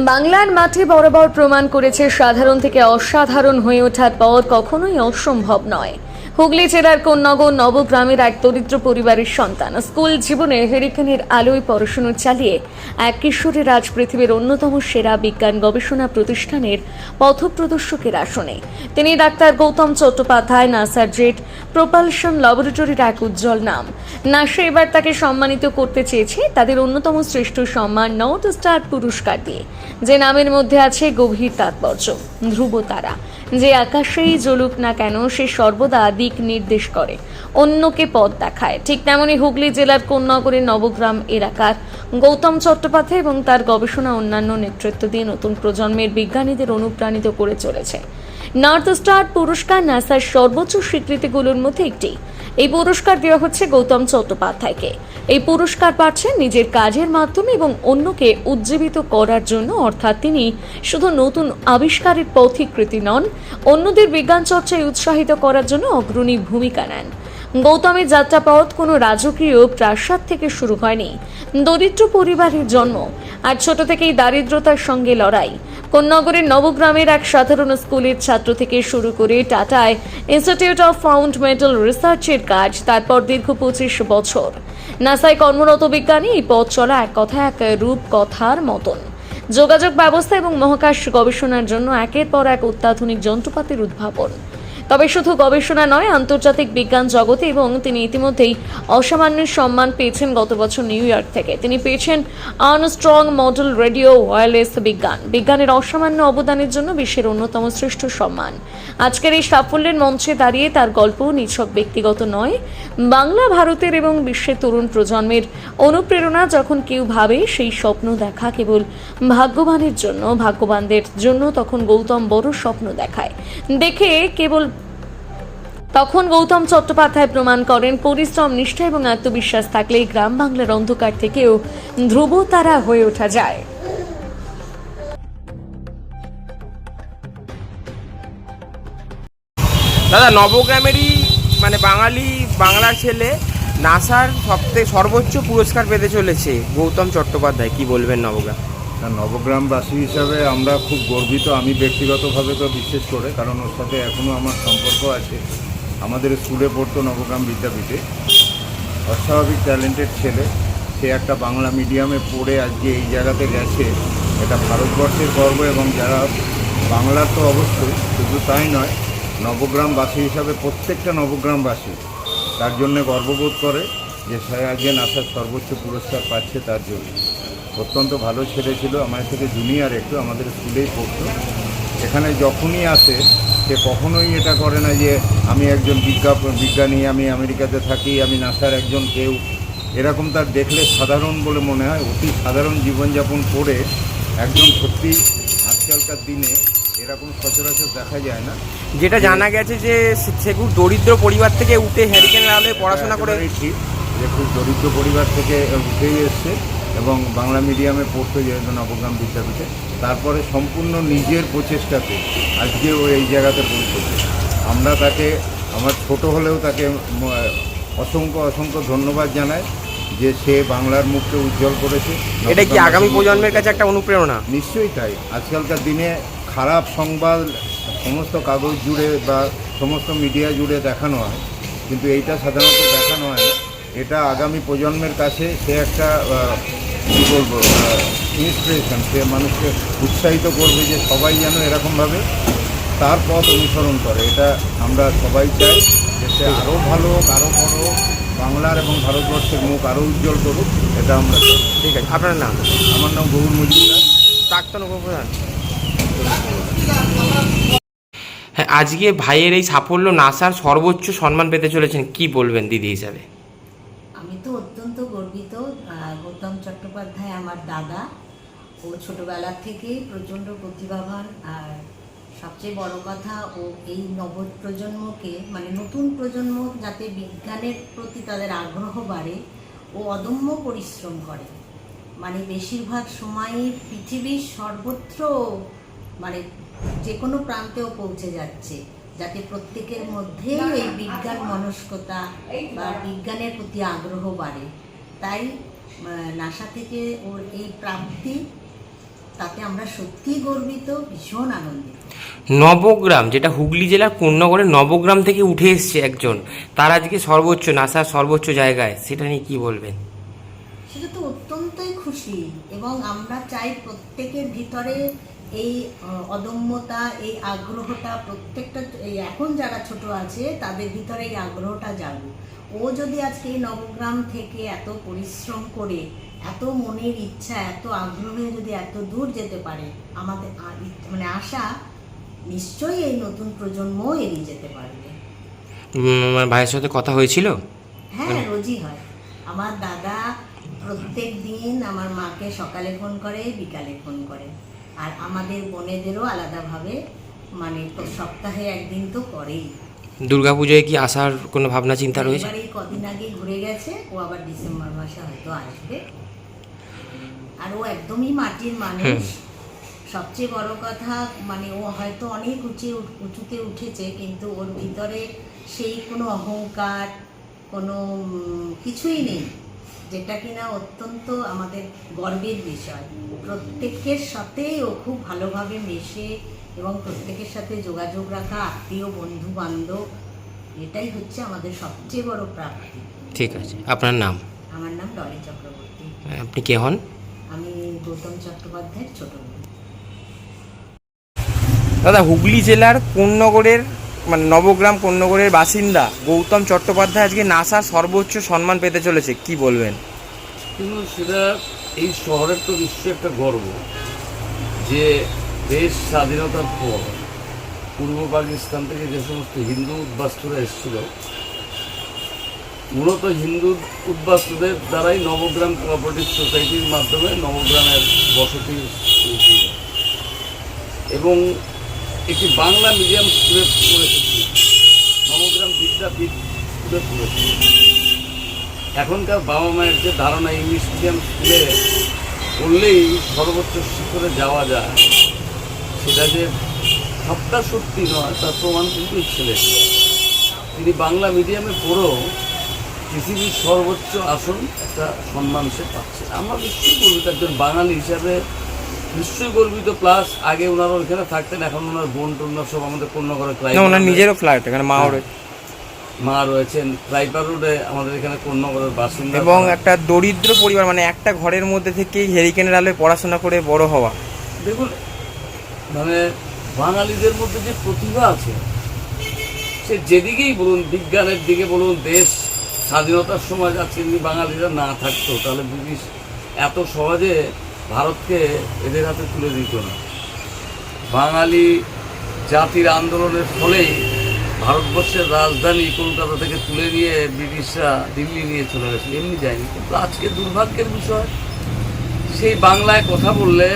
বাংলার মাঠে বরাবর প্রমাণ করেছে সাধারণ থেকে অসাধারণ হয়ে ওঠার পথ কখনোই অসম্ভব নয়। হুগলি জেলার কোন্নগর নবগ্রামের এক দরিদ্র পরিবারের সন্তান। স্কুল জীবনে হেরিকেনের আলোয় পড়াশুনো চালিয়ে এক কিশোরের আজ পৃথিবীর অন্যতম সেরা বিজ্ঞান গবেষণা প্রতিষ্ঠানের পথপ্রদর্শকের আসনে। তিনি ডাক্তার গৌতম চট্টোপাধ্যায়, নাসার জেট, প্রোপালশন ল্যাবরেটরির এক উজ্জ্বল নাম। নাসা এবার তাকে সম্মানিত করতে চেয়েছে তাদের অন্যতম শ্রেষ্ঠ সম্মান, নর্থ স্টার পুরস্কার দিয়ে। যে নামের মধ্যে আছে গভীর তাৎপর্য, ধ্রুব তারা। যে আকাশেই জ্বলুক না কেন, সে সর্বদা দিক নির্দেশ করে, অন্যকে পথ দেখায়। ঠিক তেমনই হুগলি জেলার কন্যাগরের নবগ্রাম এলাকার গৌতম চট্টোপাধ্যায় এবং তার গবেষণা অন্যান্য নেতৃত্ব দিয়ে নতুন প্রজন্মের বিজ্ঞানীদের অনুপ্রাণিত করে চলেছে। নর্থ স্টার পুরস্কার নাসার সর্বোচ্চ স্বীকৃতিগুলোর মধ্যে একটি। এই পুরস্কার দেওয়া হচ্ছে গৌতম চট্টোপাধ্যায়কে। এই পুরস্কার পাচ্ছেন নিজের কাজের মাধ্যমে এবং অন্যকে উজ্জীবিত করার জন্য, অর্থাৎ তিনি শুধু নতুন আবিষ্কারের পথিকৃতি নন, অন্যদের বিজ্ঞান চর্চায় উৎসাহিত করার জন্য অগ্রণী ভূমিকা নেন। গৌতমের যাত্রাপথ কোনো রাজকীয় প্রাসাদ থেকে শুরু হয়নি। দরিদ্র পরিবারের জন্ম আর ছোট থেকেই দারিদ্রতার সঙ্গে লড়াই। কোন্নগরের নবগ্রামের এক সাধারণ স্কুলের ছাত্র থেকে শুরু করে টাটায় ইনস্টিটিউট অফ ফাউন্ডমেন্টাল রিসার্চের কাজ, তারপর দীর্ঘ পঁচিশ বছর। নাসায় কর্মরত বিজ্ঞানী এই পথ চলা এক কথা, এক রূপ কথার মতন। যোগাযোগ ব্যবস্থা এবং মহাকাশ গবেষণার জন্য একের পর এক অত্যাধুনিক যন্ত্রপাতির উদ্ভাবন। তবে শুধু গবেষণা নয়, আন্তর্জাতিক বিজ্ঞান জগতে এবং তিনি ইতিমধ্যেই অসামান্য সম্মান পেয়েছেন গত বছর নিউ ইয়র্ক থেকে। তিনি পেয়েছেন আর্মস্ট্রং মডেল রেডিও ওয়্যারলেস বিজ্ঞান। বিজ্ঞানের অসামান্য অবদানের জন্য বিশ্বের অন্যতম শ্রেষ্ঠ সম্মান। আজকের এই সাফল্যের মঞ্চে দাঁড়িয়ে তার গল্প নিছক ব্যক্তিগত নয়, বাংলা, ভারতের এবং বিশ্বের তরুণ প্রজন্মের অনুপ্রেরণা যখন কেউ ভাবে, সেই স্বপ্ন দেখা কেবল ভাগ্যবানের জন্য, ভাগ্যবানদের জন্য তখন গৌতম বড় স্বপ্ন দেখায়। দেখে কেবল তখন গৌতম চট্টোপাধ্যায় প্রমাণ করেন পরিশ্রম নিষ্ঠা এবং আত্মবিশ্বাস থাকলে গ্রাম বাংলার অন্ধকার থেকেও ধ্রুব তারা হয়ে ওঠা যায়। দাদা নবগ্রামেরই মানে বাঙালি বাংলার ছেলে নাসার সবথেকে সর্বোচ্চ পুরস্কার পেতে চলেছে গৌতম চট্টোপাধ্যায়। কি বলবেন নবগ্রাম? নবগ্রামবাসী হিসাবে আমরা খুব গর্বিত। আমি ব্যক্তিগতভাবে তো বিশেষ করে কারণ ওর সাথে এখনও আমার সম্পর্ক আছে। আমাদের স্কুলে পড়তো নবগ্রাম বিদ্যাপীঠে। অস্বাভাবিক ট্যালেন্টেড ছেলে, সে একটা বাংলা মিডিয়ামে পড়ে আজকে এই জায়গাতে গেছে। এটা ভারতবর্ষের গর্ব এবং যারা বাংলার তো অবশ্যই, শুধু তাই নয়, নবগ্রামবাসী হিসাবে প্রত্যেকটা নবগ্রামবাসী তার জন্য গর্ববোধ করে যে সে আজকে নাসার সর্বোচ্চ পুরস্কার পাচ্ছে তার জন্য। অত্যন্ত ভালো ছেলে ছিল আমার থেকে জুনিয়র একটু আমাদের স্কুলেই পড়তো। এখানে যখনই আসে সে কখনোই এটা করে না যে আমি একজন বিজ্ঞাপ বিজ্ঞানী আমি আমেরিকাতে থাকি আমি নাসার একজন কেউ। এরকম তার দেখলে সাধারণ বলে মনে হয় অতি সাধারণ জীবনযাপন করে একজন সত্যি আজকালকার দিনে এরকম সচরাচর দেখা যায় না। যেটা জানা গেছে যে সে- সে খুব দরিদ্র পরিবার থেকে উঠে হ্যারিকেন আলোয় পড়াশোনা করে ঠিক যে খুব দরিদ্র পরিবার থেকে উঠেই এসছে। এবং বাংলা মিডিয়ামে পড়তো যেহেতু নবগ্রাম বিদ্যাপীঠে তারপরে সম্পূর্ণ নিজের প্রচেষ্টাতে আজকে ও এই জায়গাতে পৌঁছেছে। আমরা তাকে আমার ছোট হলেও তাকে অসংখ্য অসংখ্য ধন্যবাদ জানাই যে সে বাংলার মুখকে উজ্জ্বল করেছে। এটা কি আগামী প্রজন্মের কাছে একটা অনুপ্রেরণা? নিশ্চয়ই তাই। আজকালকার দিনে খারাপ সংবাদ সমস্ত কাগজ জুড়ে বা সমস্ত মিডিয়া জুড়ে দেখানো হয় কিন্তু এইটা সাধারণত দেখানো হয় না। এটা আগামী প্রজন্মের কাছে সে একটা কী বলব ইন্সপিরেশন সে মানুষকে উৎসাহিত করবে যে সবাই যেন এরকমভাবে তার পথ অনুসরণ করে। এটা আমরা সবাই চাই যে সে আরও ভালো হোক আরও বড় বাংলার এবং ভারতবর্ষের মুখ আরও উজ্জ্বল করুক এটা আমরা চাই। ঠিক আছে আপনার নাম? আমার নাম গৌর মজুমদার। প্রাক্তন উপপ্রধান? হ্যাঁ আজকে ভাইয়ের এই সাফল্য নাসার সর্বোচ্চ সম্মান পেতে চলেছেন কি বলবেন দিদি হিসাবে আমি তো অত্যন্ত গর্বিত আহ, গৌতম চট্টোপাধ্যায় আমার দাদা। ও ছোটবেলা থেকেই প্রচণ্ড প্রতিভাবান আর সবচেয়ে বড় কথা, ও এই নব প্রজন্মকে মানে নতুন প্রজন্ম যাতে বিজ্ঞানের প্রতি তাদের আগ্রহ বাড়ে, ও অদম্য পরিশ্রম করে। মানে বেশিরভাগ সময়ই পৃথিবীর সর্বত্র মানে যে কোনো প্রান্তেও পৌঁছে যাচ্ছে, যাতে প্রত্যেকের মধ্যে এই বিজ্ঞান মনস্কতা বা বিজ্ঞানের প্রতি আগ্রহ বাড়ে। তাই নাসা থেকে ওর এই প্রাপ্তি তাতে আমরা সত্যিই গর্বিত ভীষণ আনন্দিত। নবগ্রাম যেটা হুগলি জেলার কোন্নগরের নবগ্রাম থেকে উঠে এসছে একজন। তার আজকে সর্বোচ্চ নাসার সর্বোচ্চ জায়গায় সেটা নিয়ে কি বলবেন? সেটা তো অত্যন্তই খুশি এবং আমরা চাই প্রত্যেকের ভিতরে এই অদম্যতা এই আগ্রহটা প্রত্যেকটা এই এখন যারা ছোট আছে তাদের ভিতরে এই আগ্রহটা জাগুক। ও যদি আজকে নবগ্রাম থেকে এত পরিশ্রম করে এত মনের ইচ্ছা এত আগ্রহে যদি এত দূর যেতে পারে আমাদের মানে আশা নিশ্চয়ই এই নতুন প্রজন্ম এড়িয়ে যেতে পারবে। উম, মানে ভাইয়ের সাথে কথা হয়েছিল? হ্যাঁ রোজই হয়। আমার দাদা প্রত্যেক দিন আমার মাকে সকালে ফোন করে বিকালে ফোন করে। আর আমাদের বোনেদেরও আলাদাভাবে মানে সপ্তাহে একদিন তো করেই। দুর্গাপুজোয় কি আসার কোনো ভাবনা চিন্তা রয়েছে? কদিন আগে ঘুরে গেছে ও আবার ডিসেম্বর মাসে হয়তো আসবে। আর ও একদমই মাটির মানুষ। সবচেয়ে বড় কথা মানে ও হয়তো অনেক উঁচে উঁচুতে উঠেছে কিন্তু ওর ভিতরে সেই কোনো অহংকার কোনো কিছুই নেই যেটা কিনা অত্যন্ত আমাদের গর্বের বিষয়। প্রত্যেকের সাথেই ও খুব ভালোভাবে মেশে এবং প্রত্যেকের সাথে যোগাযোগ রাখা আত্মীয় বন্ধু বান্ধব এটাই হচ্ছে আমাদের সবচেয়ে বড় প্রাপ্তি। ঠিক আছে। আপনার নাম? আমার নাম ডলি চক্রবর্তী। আপনি কে হন? আমি গৌতম চট্টোপাধ্যায়ের ছোট দাদা হুগলি জেলার কোন্নগরের মানে নবগ্রাম কোন্নগরের বাসিন্দা গৌতম চট্টোপাধ্যায় আজকে নাসার সর্বোচ্চ সম্মান পেতে চলেছে কি বলবেন? কিন্তু সেটা এই শহরের তো নিশ্চয়ই একটা গর্ব যে দেশ স্বাধীনতার পর পূর্ব পাকিস্তান থেকে যে সমস্ত হিন্দু উদ্বাস্তুরা এসেছিল, মূলত হিন্দু উদ্বাস্তুদের দ্বারাই নবগ্রাম কোঅপারেটিভ সোসাইটির মাধ্যমে নবগ্রামের বসতি। এবং একটি বাংলা মিডিয়াম স্কুলে পড়েছি নবগ্রাম বিদ্যাপীঠ স্কুলে পড়েছি এখনকার বাবা মায়ের যে ধারণা ইংলিশ মিডিয়াম স্কুলে পড়লেই সর্বোচ্চ শিখরে যাওয়া যায়। সেটা যে সবটা সত্যি নয় তার প্রমাণ কিন্তু ছেলে তিনি বাংলা মিডিয়ামে পড়েও পৃথিবীর সর্বোচ্চ আসন একটা সম্মান সে পাচ্ছে। আমরা নিশ্চয়ই গর্বিত একজন বাঙালি হিসাবে নিশ্চয়ই গর্বিত প্লাস আগে ওনারা ওইখানে থাকতেন এখন ওনার বোন টোনরা সব আমাদের করে না ওনার নিজেরও ফ্ল্যাট এখানে মাও হ্যাঁ। রয়েছে মা রয়েছেন রাইপার রোডে আমাদের এখানে কন্যাগরের বাসিন্দা এবং একটা দরিদ্র পরিবার মানে একটা ঘরের মধ্যে থেকেই হেরিকেনের আলোয় পড়াশোনা করে বড় হওয়া। দেখুন মানে বাঙালিদের মধ্যে যে প্রতিভা আছে, সে যেদিকেই বলুন, বিজ্ঞানের দিকে বলুন, দেশ, স্বাধীনতার সময় আজকে যদি বাঙালিরা না থাকতো, তাহলে ব্রিটিশ এত সহজে ভারতকে এদের হাতে তুলে দিত না। বাঙালি জাতির আন্দোলনের ফলেই ভারতবর্ষের রাজধানী কলকাতা থেকে তুলে নিয়ে ব্রিটিশরা দিল্লি নিয়ে চলে গেছে, এমনি যায়নি। কিন্তু আজকে দুর্ভাগ্যের বিষয়, সেই বাংলায় কথা বললে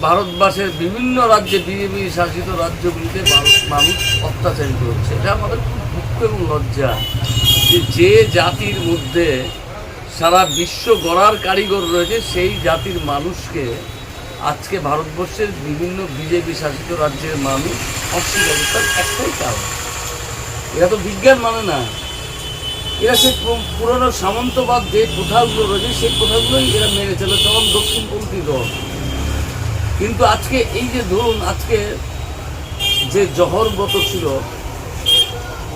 ভারতবর্ষের বিভিন্ন রাজ্যে বিজেপি শাসিত রাজ্যগুলিতে মানুষ অত্যাচারিত হচ্ছে। এটা আমাদের খুব দুঃখ এবং লজ্জা যে যে জাতির মধ্যে সারা বিশ্ব গড়ার কারিগর রয়েছে, সেই জাতির মানুষকে আজকে ভারতবর্ষের বিভিন্ন বিজেপি শাসিত রাজ্যের মানুষ অস্বীকার করে। তার একটাই কারণ। এরা তো বিজ্ঞান মানে না। এরা সেই পুরনো সামন্তবাদ যে প্রথাগুলো রয়েছে, সেই প্রথাগুলোই এরা মেনে চলে। তখন দক্ষিণপন্থী দল। কিন্তু আজকে এই যে ধরুন, আজকে যে জহর ব্রত ছিল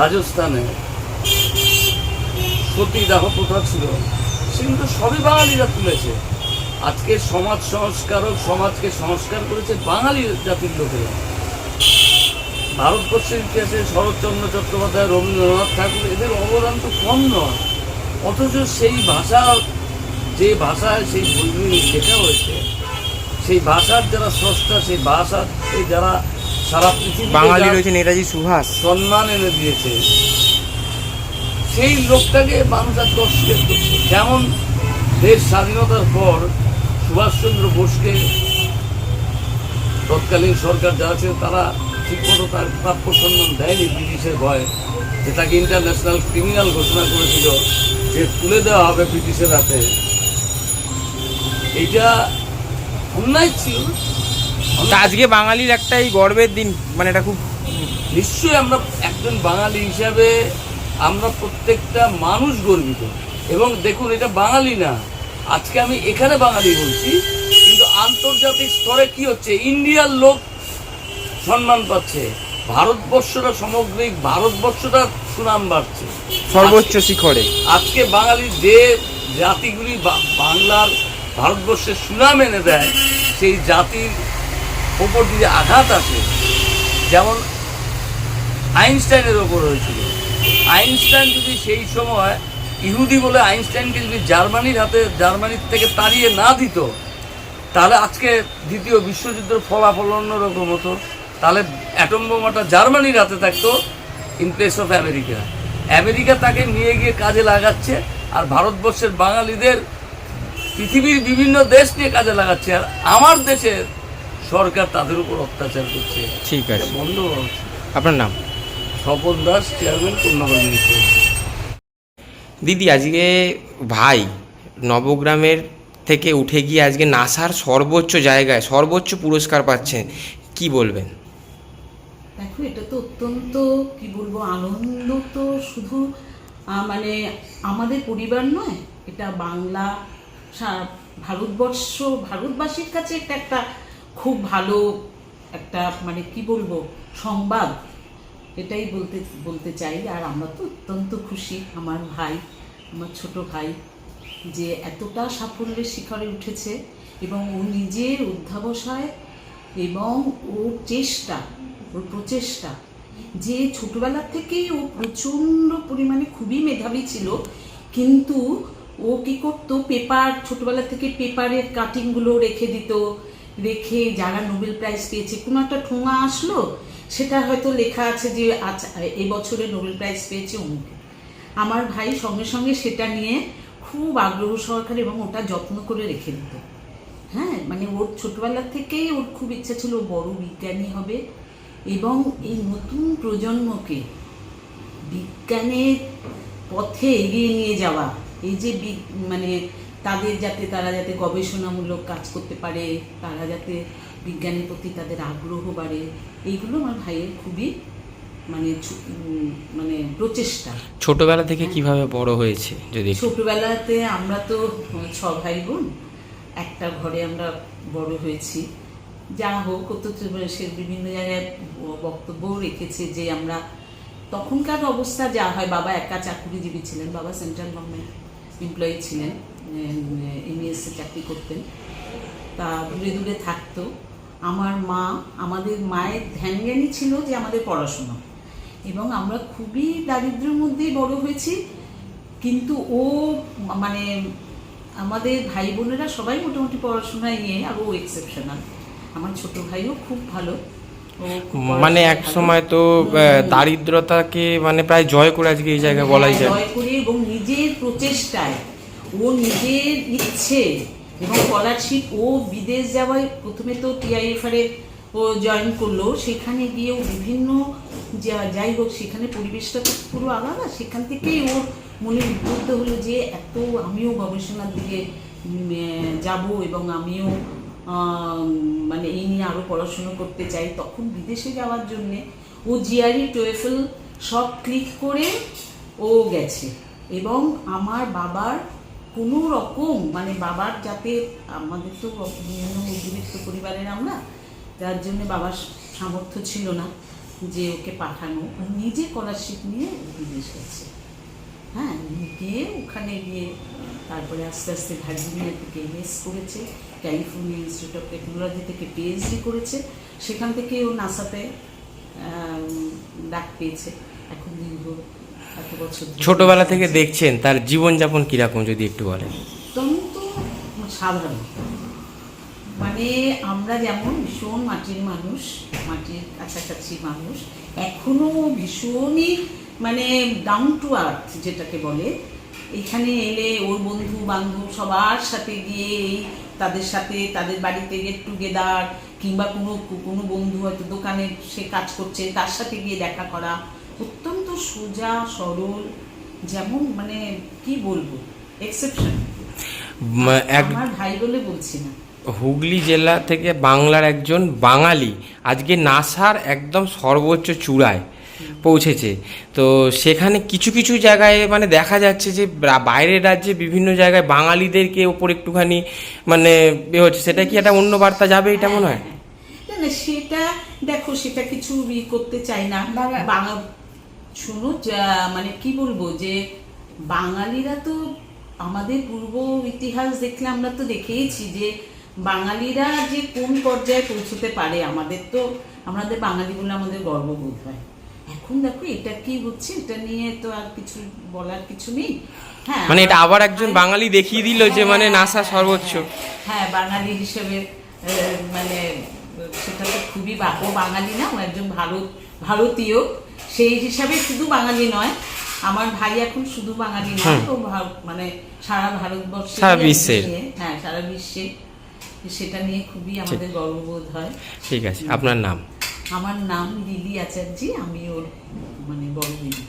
রাজস্থানে সতীদাহ প্রথা ছিল কিন্তু সবই বাঙালিরা তুলেছে। আজকে সমাজ সংস্কারক সমাজকে সংস্কার করেছে বাঙালি জাতির লোকেরা। ভারতবর্ষের ইতিহাসে শরৎচন্দ্র চট্টোপাধ্যায়, রবীন্দ্রনাথ ঠাকুর, এদের অবদান তো কম নয়। অথচ সেই ভাষা, যে ভাষায় সেই বইগুলি লেখা হয়েছে সেই ভাষার যারা স্রষ্টা সেই ভাষার যারা সারা পৃথিবী বাঙালি রয়েছে নেতাজি সুভাষ। সম্মান এনে দিয়েছে সেই লোকটাকে মানুষ আজকে অস্বীকার করছে। যেমন দেশ স্বাধীনতার পর সুভাষচন্দ্র বোসকে তৎকালীন সরকার যারা ছিল তারা ঠিকমতো তার প্রাপ্য সম্মান দেয়নি ব্রিটিশের ভয়ে যে তাকে ইন্টারন্যাশনাল ক্রিমিনাল ঘোষণা করেছিল যে তুলে দেওয়া হবে ব্রিটিশের হাতে। তা আজকে বাঙালির একটাই গর্বের দিন মানে এটা খুব নিশ্চয়ই আমরা একজন বাঙালি হিসাবে আমরা প্রত্যেকটা মানুষ গর্বিত। এবং দেখুন এটা বাঙালি না। আজকে আমি এখানে বাঙালি বলছি কিন্তু আন্তর্জাতিক স্তরে কি হচ্ছে? ইন্ডিয়ার লোক সম্মান পাচ্ছে। ভারতবর্ষটা সামগ্রিক ভারতবর্ষটা সুনাম বাড়ছে। সর্বোচ্চ শিখরে। আজকে বাঙালি যে জাতিগুলি বাংলার ভারতবর্ষের সুনাম এনে দেয়, সেই জাতির ওপর যদি আঘাত আসে, যেমন আইনস্টাইনের ওপর হয়েছিল। আইনস্টাইন যদি সেই সময় ইহুদি বলে আইনস্টাইনকে যদি জার্মানির হাতে, জার্মানির থেকে তাড়িয়ে না দিত, তাহলে আজকে দ্বিতীয় বিশ্বযুদ্ধের ফলাফল অন্যরকম হতো। তাহলে অ্যাটম বোমাটা জার্মানির হাতে থাকতো in place of America. America তাকে নিয়ে গিয়ে কাজে লাগাচ্ছে, আর ভারতবর্ষের বাঙালিদের পৃথিবীর বিভিন্ন দেশ নিয়ে কাজে লাগাচ্ছে আর আমার দেশের সরকার তাদের উপর অত্যাচার করছে। ঠিক আছে। বন্ধ আপনার নাম? স্বপন দাস চেয়ারম্যান কন্যাগর দিদি আজকে ভাই নবগ্রামের থেকে উঠে গিয়ে আজকে নাসার সর্বোচ্চ জায়গায় সর্বোচ্চ পুরস্কার পাচ্ছেন কি বলবেন? দেখো এটা তো অত্যন্ত কি বলব আনন্দ তো শুধু মানে আমাদের পরিবার নয় এটা বাংলা ভারতবর্ষ, ভারতবাসীর কাছে এটা একটা খুব ভালো একটা মানে কি বলব, সংবাদ। এটাই বলতে বলতে চাই। আর আমরা তো অত্যন্ত খুশি, আমার ভাই, আমার ছোট ভাই, যে এতটা সাফল্যের শিখরে উঠেছে এবং ও নিজের অধ্যাবসায় এবং ওর চেষ্টা, ওর প্রচেষ্টা, যে ছোটবেলা থেকেই ও প্রচণ্ড পরিমাণে খুবই মেধাবী ছিল, কিন্তু ও কি করতো? পেপার, ছোটবেলা থেকে পেপারের কাটিংগুলো রেখে দিত। রেখে যারা নোবেল প্রাইজ পেয়েছে, কোনো একটা ঠোঙা আসলো, সেটা হয়তো লেখা আছে যে আচ্ছা এবছরে নোবেল প্রাইজ পেয়েছে অমুক। আমার ভাই সঙ্গে সঙ্গে সেটা নিয়ে খুব আগ্রহ সহকারে এবং ওটা যত্ন করে রেখে দিত। হ্যাঁ মানে ওর ছোটবেলা থেকেই ওর খুব ইচ্ছা ছিল বড় বিজ্ঞানী হবে এবং এই নতুন প্রজন্মকে বিজ্ঞানের পথে এগিয়ে নিয়ে যাওয়া। এই যে বি- মানে তাদের যাতে তারা যাতে গবেষণামূলক কাজ করতে পারে তারা যাতে বিজ্ঞানের প্রতি তাদের আগ্রহ বাড়ে এইগুলো আমার ভাইয়ের খুবই মানে মানে প্রচেষ্টা। ছোটবেলা থেকে কীভাবে বড় হয়েছে যদি ছোটবেলাতে আমরা তো ছ ভাই বোন একটা ঘরে আমরা বড় হয়েছি। যা হোক সে বিভিন্ন জায়গায় বক্তব্য রেখেছে যে আমরা তখনকার অবস্থা যা হয় বাবা একা চাকুরিজীবী ছিলেন বাবা সেন্ট্রাল গভর্নমেন্ট এমপ্লয়ি ছিলেন এমইএসসি চাকরি করতেন। তা দূরে দূরে থাকতো। আমার মা আমাদের মায়ের ধ্যান জ্ঞানই ছিল যে আমাদের পড়াশোনা। এবং আমরা খুবই দারিদ্র্যের মধ্যেই বড় হয়েছি। কিন্তু ও মানে আমাদের ভাই বোনেরা সবাই মোটামুটি পড়াশোনায় নিয়ে আর ও এক্সেপশনাল আমার ছোট ভাইও খুব ভালো। ও মানে এক সময় তো দারিদ্রতাকে মানে প্রায় জয় করে আজকে এই জায়গায় বলাই হ্যাঁ, যায়। জয় করে এবং প্রচেষ্টায়। ও নিজের ইচ্ছে এবং স্কলারশিপ ও বিদেশ যাওয়ায় প্রথমে তো টিআইএফআর ও জয়েন করল, সেখানে গিয়ে ও বিভিন্ন যা- যাই হোক, সেখানে পরিবেশটা তো পুরো আলাদা। সেখান থেকেই ওর মনে উদ্বুদ্ধ হলো যে এত আমিও গবেষণার দিকে যাব এবং আমিও মানে এই নিয়ে আরও পড়াশুনো করতে চাই। তখন বিদেশে যাওয়ার জন্যে ও জিআরই টোয়েফেল সব ক্লিক করে ও গেছে। এবং আমার বাবার কোনো রকম মানে বাবার যাতে আমাদের তো মধ্যবিত্ত পরিবারের আমরা, যার জন্য বাবার সামর্থ্য ছিল না যে ওকে পাঠানো নিজে স্কলারশিপ নিয়ে বিদেশ গেছে হ্যাঁ গিয়ে ওখানে গিয়ে, তারপরে আস্তে আস্তে ভার্জিনিয়া থেকে এমএস করেছে, ক্যালিফোর্নিয়া ইনস্টিটিউট অফ টেকনোলজি থেকে পিএইচডি করেছে, সেখান থেকে ও নাসাতে ডাক পেয়েছে এখন দীর্ঘ। ছোটবেলা থেকে দেখছেন, তার জীবনযাপন কীরকম যদি একটু বলেন? অত্যন্ত সাধারণ। মানে আমরা যেমন ভীষণ মাটির মানুষ, মাটির কাছাকাছি মানুষ, এখনও ভীষণই মানে ডাউন টু আর্থ যেটাকে বলে, এখানে এলে ওর বন্ধু, বান্ধব সবার সাথে গিয়ে এই তাদের সাথে তাদের বাড়িতে গেট টুগেদার কিংবা কোনো কোনো বন্ধু হয়তো দোকানে সে কাজ করছে, তার সাথে গিয়ে দেখা করা অত্যন্ত সোজা সরল যেমন মানে কি বলব এক্সেপশন এক ভাই বলে বলছি না। হুগলি জেলা থেকে বাংলার একজন বাঙালি আজকে নাসার একদম সর্বোচ্চ চূড়ায় পৌঁছেছে। তো সেখানে কিছু কিছু জায়গায় মানে দেখা যাচ্ছে যে বাইরের রাজ্যে বিভিন্ন জায়গায় বাঙালিদেরকে ওপর একটুখানি মানে এ হচ্ছে। সেটা কি একটা অন্য বার্তা যাবে এটা মনে হয়? না না সেটা দেখো সেটা কিছু ই করতে চাই না। শুনো যা- মানে কি বলব যে বাঙালিরা তো আমাদের পূর্ব ইতিহাস দেখলে আমরা তো দেখেইছি যে বাঙালিরা যে কোন পর্যায়ে পৌঁছতে পারে আমাদের তো আমাদের বাঙালি বলে আমাদের গর্ববোধ হয়। এখন দেখো এটা কি হচ্ছে এটা নিয়ে তো আর কিছু বলার কিছু নেই। হ্যাঁ মানে এটা আবার একজন বাঙালি দেখিয়ে দিল যে মানে নাসা সর্বোচ্চ। হ্যাঁ বাঙালি হিসেবে মানে সেটা তো খুবই ও বাঙালি না একজন ভারত ভারতীয় সেই হিসাবে শুধু বাঙালি নয় আমার ভাই এখন শুধু বাঙালি নয় তো মানে সারা ভারতবর্ষে সারা। হ্যাঁ সারা বিশ্বে সেটা নিয়ে খুবই আমাদের গর্ববোধ হয়। ঠিক আছে আপনার নাম? আমার নাম লিলি আচার্যী আমি ওর মানে বড় দিদি।